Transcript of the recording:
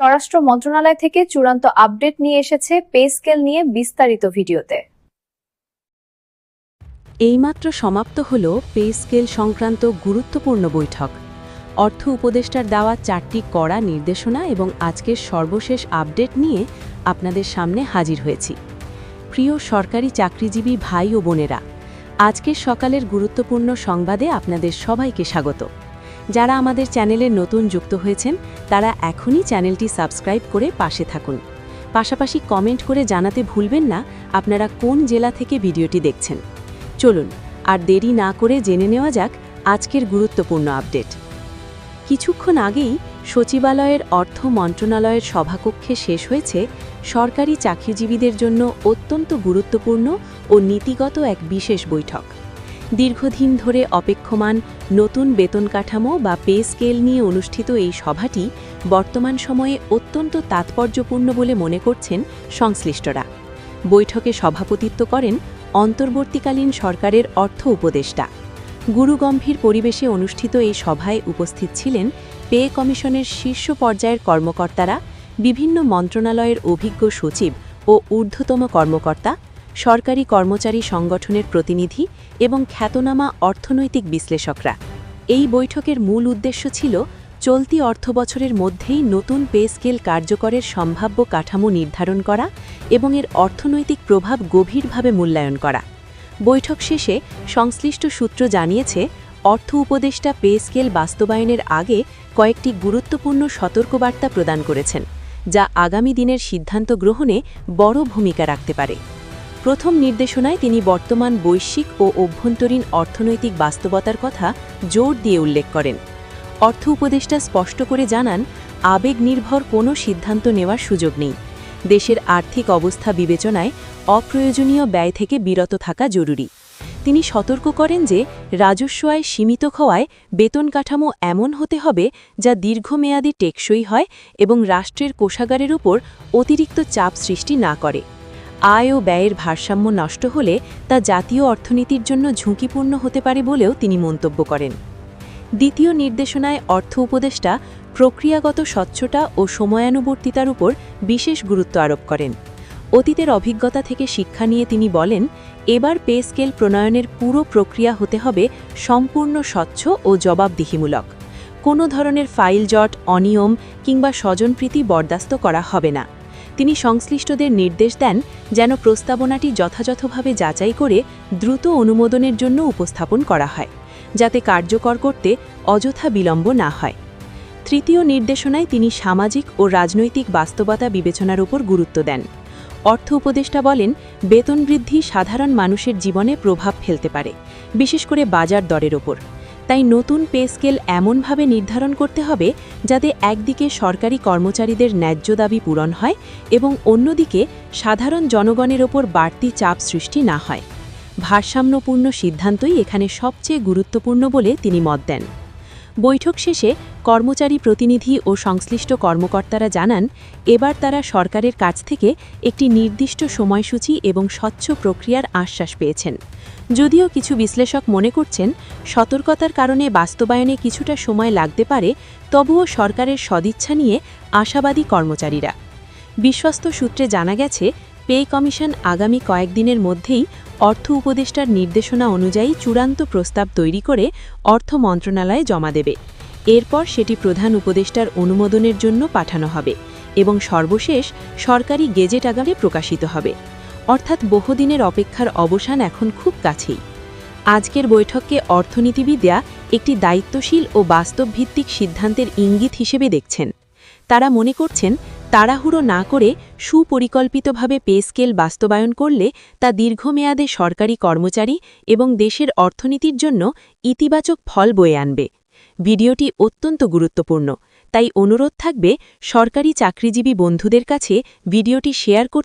স্বরাষ্ট্র মন্ত্রণালয় থেকে চূড়ান্ত আপডেট নিয়ে এসেছে পে স্কেল নিয়ে বিস্তারিত ভিডিওতে। এইমাত্র সমাপ্ত হল পে স্কেল সংক্রান্ত গুরুত্বপূর্ণ বৈঠক। অর্থ উপদেষ্টার দেওয়া চারটি কড়া নির্দেশনা এবং আজকের সর্বশেষ আপডেট নিয়ে আপনাদের সামনে হাজির হয়েছি। প্রিয় সরকারি চাকরিজীবী ভাই ও বোনেরা, আজকের সকালের গুরুত্বপূর্ণ সংবাদে আপনাদের সবাইকে স্বাগত। যারা আমাদের চ্যানেলে নতুন যুক্ত হয়েছেন, তারা এখনই চ্যানেলটি সাবস্ক্রাইব করে পাশে থাকুন। পাশাপাশি কমেন্ট করে জানাতে ভুলবেন না আপনারা কোন জেলা থেকে ভিডিওটি দেখছেন। চলুন, আর দেরি না করে জেনে নেওয়া যাক আজকের গুরুত্বপূর্ণ আপডেট। কিছুক্ষণ আগেই সচিবালয়ের অর্থ মন্ত্রণালয়ের সভাকক্ষে শেষ হয়েছে সরকারি চাকরিজীবীদের জন্য অত্যন্ত গুরুত্বপূর্ণ ও নীতিগত এক বিশেষ বৈঠক। দীর্ঘদিন ধরে অপেক্ষমান নতুন বেতন কাঠামো বা পে স্কেল নিয়ে অনুষ্ঠিত এই সভাটি বর্তমান সময়ে অত্যন্ত তাৎপর্যপূর্ণ বলে মনে করছেন সংশ্লিষ্টরা। বৈঠকে সভাপতিত্ব করেন অন্তর্বর্তীকালীন সরকারের অর্থ উপদেষ্টা। গুরুগম্ভীর পরিবেশে অনুষ্ঠিত এই সভায় উপস্থিত ছিলেন পে কমিশনের শীর্ষ পর্যায়ের কর্মকর্তারা, বিভিন্ন মন্ত্রণালয়ের অভিজ্ঞ সচিব ও ঊর্ধ্বতম কর্মকর্তা সরকারি কর্মচারী সংগঠনের প্রতিনিধি এবং খ্যাতনামা অর্থনৈতিক বিশ্লেষকরা। এই বৈঠকের মূল উদ্দেশ্য ছিল চলতি অর্থবছরের মধ্যেই নতুন পে স্কেল কার্যকরের সম্ভাব্য কাঠামো নির্ধারণ করা এবং এর অর্থনৈতিক প্রভাব গভীরভাবে মূল্যায়ন করা। বৈঠক শেষে সংশ্লিষ্ট সূত্র জানিয়েছে, অর্থ উপদেষ্টা পে স্কেল বাস্তবায়নের আগে কয়েকটি গুরুত্বপূর্ণ সতর্কবার্তা প্রদান করেছেন, যা আগামী দিনের সিদ্ধান্ত গ্রহণে বড় ভূমিকা রাখতে পারে। প্রথম নির্দেশনায় তিনি বর্তমান বৈশ্বিক ও অভ্যন্তরীণ অর্থনৈতিক বাস্তবতার কথা জোর দিয়ে উল্লেখ করেন। অর্থ উপদেষ্টা স্পষ্ট করে জানান, আবেগ নির্ভর কোনো সিদ্ধান্ত নেওয়ার সুযোগ নেই। দেশের আর্থিক অবস্থা বিবেচনায় অপ্রয়োজনীয় ব্যয় থেকে বিরত থাকা জরুরি। তিনি সতর্ক করেন যে রাজস্ব আয় সীমিত হওয়ায় বেতন কাঠামো এমন হতে হবে যা দীর্ঘমেয়াদী টেকসই হয় এবং রাষ্ট্রের কোষাগারের উপর অতিরিক্ত চাপ সৃষ্টি না করে। আয় ও ব্যয়ের ভারসাম্য নষ্ট হলে তা জাতীয় অর্থনীতির জন্য ঝুঁকিপূর্ণ হতে পারে বলেও তিনি মন্তব্য করেন। দ্বিতীয় নির্দেশনায় অর্থ উপদেষ্টা প্রক্রিয়াগত স্বচ্ছতা ও সময়ানুবর্তিতার উপর বিশেষ গুরুত্ব আরোপ করেন। অতীতের অভিজ্ঞতা থেকে শিক্ষা নিয়ে তিনি বলেন, এবার পে স্কেল প্রণয়নের পুরো প্রক্রিয়া হতে হবে সম্পূর্ণ স্বচ্ছ ও জবাবদিহিমূলক। কোনো ধরনের ফাইল জট, অনিয়ম কিংবা স্বজনপ্রীতি বরদাস্ত করা হবে না। তিনি সংশ্লিষ্টদের নির্দেশ দেন যেন প্রস্তাবনাটি যথাযথভাবে যাচাই করে দ্রুত অনুমোদনের জন্য উপস্থাপন করা হয়, যাতে কার্যকর করতে অযথা বিলম্ব না হয়। তৃতীয় নির্দেশনায় তিনি সামাজিক ও রাজনৈতিক বাস্তবতা বিবেচনার উপর গুরুত্ব দেন। অর্থ উপদেষ্টা বলেন, বেতন বৃদ্ধি সাধারণ মানুষের জীবনে প্রভাব ফেলতে পারে, বিশেষ করে বাজার দরের ওপর। তাই নতুন পে স্কেল এমনভাবে নির্ধারণ করতে হবে যাতে একদিকে সরকারি কর্মচারীদের ন্যায্য দাবি পূরণ হয় এবং অন্যদিকে সাধারণ জনগণের ওপর বাড়তি চাপ সৃষ্টি না হয়। ভারসাম্যপূর্ণ সিদ্ধান্তই এখানে সবচেয়ে গুরুত্বপূর্ণ বলে তিনি মত দেন। বৈঠক শেষে কর্মচারী প্রতিনিধি ও সংশ্লিষ্ট কর্মকর্তারা জানান, এবার তারা সরকারের কাছ থেকে একটি নির্দিষ্ট সময়সূচি এবং স্বচ্ছ প্রক্রিয়ার আশ্বাস পেয়েছেন। যদিও কিছু বিশ্লেষক মনে করছেন, সতর্কতার কারণে বাস্তবায়নে কিছুটা সময় লাগতে পারে, তবুও সরকারের সদিচ্ছা নিয়ে আশাবাদী কর্মচারীরা। বিশ্বস্ত সূত্রে জানা গেছে পে কমিশন আগামী কয়েকদিনের মধ্যেই অর্থ উপদেষ্টার নির্দেশনা অনুযায়ী চূড়ান্ত প্রস্তাব তৈরি করে অর্থ মন্ত্রণালয়ে জমা দেবে। এরপর সেটি প্রধান উপদেষ্টার অনুমোদনের জন্য পাঠানো হবে এবং সর্বশেষ সরকারি গেজেট আগারে প্রকাশিত হবে। অর্থাৎ বহুদিনের অপেক্ষার অবসান এখন খুব কাছেই। আজকের বৈঠককে অর্থনীতিবিদরা একটি দায়িত্বশীল ও বাস্তবভিত্তিক সিদ্ধান্তের ইঙ্গিত হিসেবে দেখছেন। তারা মনে করছেন তাড়াহুড়ো না করে সুপরিকল্পিতভাবে পে স্কেল বাস্তবায়ন করলে তা দীর্ঘমেয়াদে সরকারি কর্মচারী এবং দেশের অর্থনীতির জন্য ইতিবাচক ফল বয়ে আনবে। ভিডিওটি অত্যন্ত গুরুত্বপূর্ণ, তাই অনুরোধ থাকবে সরকারি চাকরিজীবী বন্ধুদের কাছে ভিডিওটি শেয়ার করতে